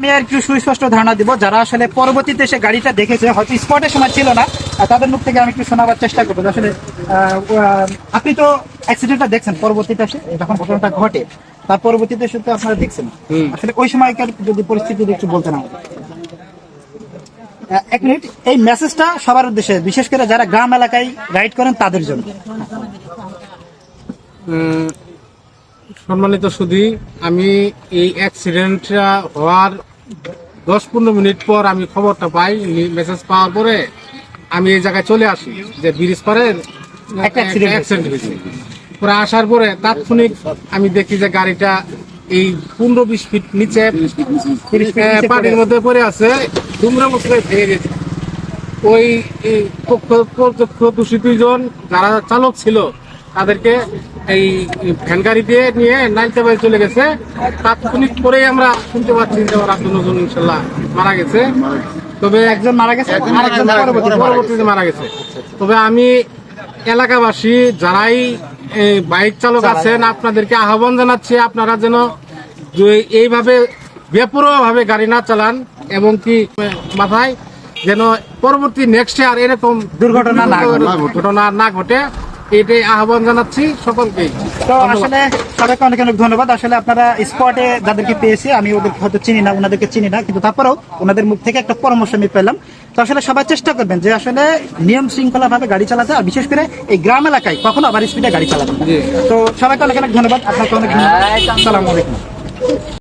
আমি আর একটু সুস্পষ্ট ধারণা দিব যারা আসলে পরবর্তীতে সে গাড়িটা দেখেছে হয়তো স্পটের সময় ছিল না তাদের মুখ থেকে আমি একটু শোনাবার চেষ্টা করব। আসলে আপনি তো অ্যাক্সিডেন্টটা দেখছেন পরবর্তীতে এসে যখন ঘটনাটা ঘটে তার পরবর্তীতে এসে তো আপনারা দেখছেন। আসলে ওই সময়কার যদি পরিস্থিতি একটু বলতেন আমাদের। এক মিনিট এই মেসেজটা সবার উদ্দেশ্যে বিশেষ করে যারা গ্রাম এলাকায় রাইড করেন তাদের জন্য। সম্মানিত সুধী আমি এই অ্যাক্সিডেন্টটা হওয়ার দশ পনেরো মিনিট পর আমি খবরটা পাই মেসেজ পাওয়ার পরে আমি এই জায়গায় চলে আসি যে ব্রিজ পারের অ্যাক্সিডেন্ট হয়েছে পরে আসার পরে তাৎক্ষণিক আমি দেখি যে গাড়িটা এই পনেরো বিশ ফিট নিচে পানির আছে। মধ্যে পড়ে আছে দুমরা ভেঙে গেছে ওই প্রত্যক্ষ দূষিত জন যারা চালক ছিল তাদেরকে এই ভ্যান গাড়ি দিয়ে নিয়ে নাইলতে বাড়ি চলে গেছে। তাৎক্ষণিক পরেই আমরা শুনতে পাচ্ছি যে ওরা দুজন ইনশাল্লাহ মারা গেছে। তবে একজন মারা গেছে পরবর্তীতে মারা গেছে। তবে আমি এলাকাবাসী যারাই এই বাইক চালক আছেন আপনাদেরকে আহ্বান জানাচ্ছি আপনারা যেন যে এইভাবে বেপরোয়া ভাবে গাড়ি না চালান এবং কি মাথায় যেন পরবর্তী নেক্সট ইয়ার এরকম দুর্ঘটনা না ঘটনা না ঘটে। এটাই আহ্বান জানাচ্ছি সকলকেই তো আসলে সবাইকে অনেক অনেক ধন্যবাদ। আসলে আপনারা স্পটে যাদেরকে পেয়েছি আমি ওদেরকে হয়তো চিনি না ওনাদেরকে চিনি না কিন্তু তারপরেও ওনাদের মুখ থেকে একটা পরামর্শ আমি পেলাম। তো আসলে সবাই চেষ্টা করবেন যে আসলে নিয়ম শৃঙ্খলা ভাবে গাড়ি চালাতে আর বিশেষ করে এই গ্রাম এলাকায় কখনো আবার স্পিডে গাড়ি চালাবেন তো সবাইকে অনেক অনেক ধন্যবাদ। আপনাকে অনেক ধন্যবাদ। সালাম আলাইকুম।